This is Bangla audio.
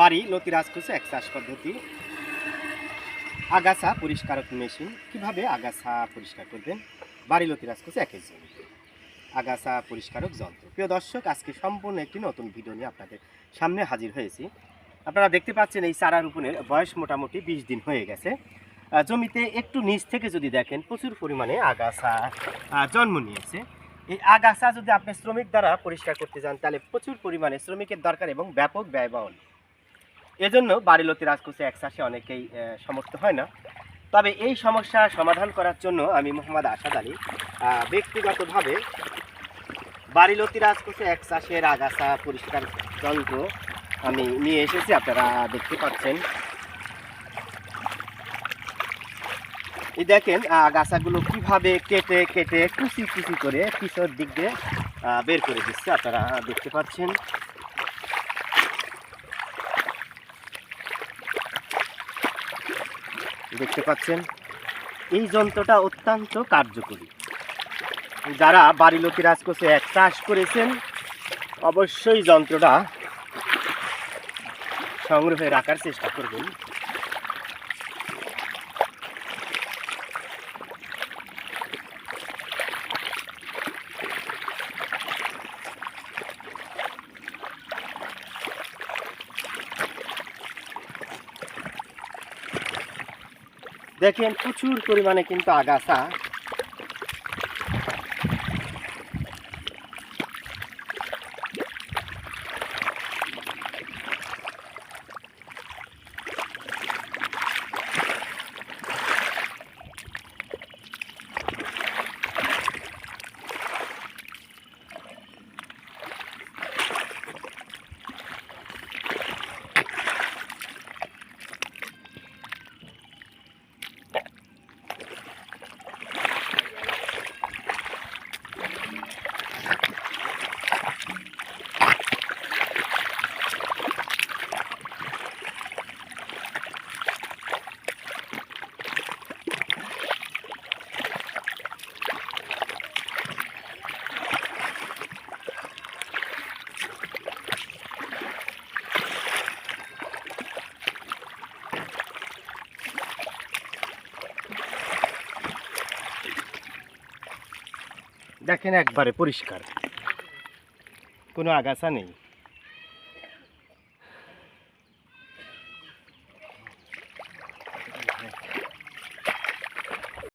বাড়ি লতি রাজকুচে এক চাষ পদ্ধতি। আগাছা পরিষ্কারক মেশিন। কীভাবে আগাছা পরিষ্কার করবেন? বাড়ি লতি রাজকুচে একের জমিতে। আগাছা পরিষ্কারক যন্ত্র। প্রিয় দর্শক, আজকে সম্পূর্ণ একটি নতুন ভিডিও নিয়ে আপনাদের সামনে হাজির হয়েছি। আপনারা দেখতে পাচ্ছেন এই চারা রোপণের বয়স মোটামুটি বিশ দিন হয়ে গেছে। জমিতে একটু নিচ থেকে যদি দেখেন, প্রচুর পরিমাণে আগাছা জন্ম নিয়েছে। এই আগাছা যদি আপনি শ্রমিক দ্বারা পরিষ্কার করতে যান, তাহলে প্রচুর পরিমাণে শ্রমিকের দরকার এবং ব্যাপক ব্যয়বহুল। এজন্য বাড়িলতি রাজকুচে এক চাষে অনেকেই সমর্থ হয় না। তবে এই সমস্যা সমাধান করার জন্য আমি মোহাম্মদ আসাদ আলী ব্যক্তিগতভাবে বাড়িলতি রাজকুচে এক চাষের আগাছা পরিষ্কার যন্ত্র আমি নিয়ে এসেছি, আপনারা দেখতে পাচ্ছেন। এই দেখেন গাছাগুলো কীভাবে কেটে কেটে কুচি কুচি করে পিছর দিক দিয়ে বের করে দিচ্ছে, আপনারা দেখতে পাচ্ছেন। দেখতে পাচ্ছেন, এই যন্ত্রটা অত্যন্ত কার্যকরী। যারা বাড়ি লোকে রাজকোষে এক চাষ করেছেন, অবশ্যই যন্ত্রটা সংগ্রহে রাখার চেষ্টা করবেন। দেখেন প্রচুর পরিমাণে কিন্তু আগাছা দেখেন একবারে পরিষ্কার। কোনো আগাছা নেই।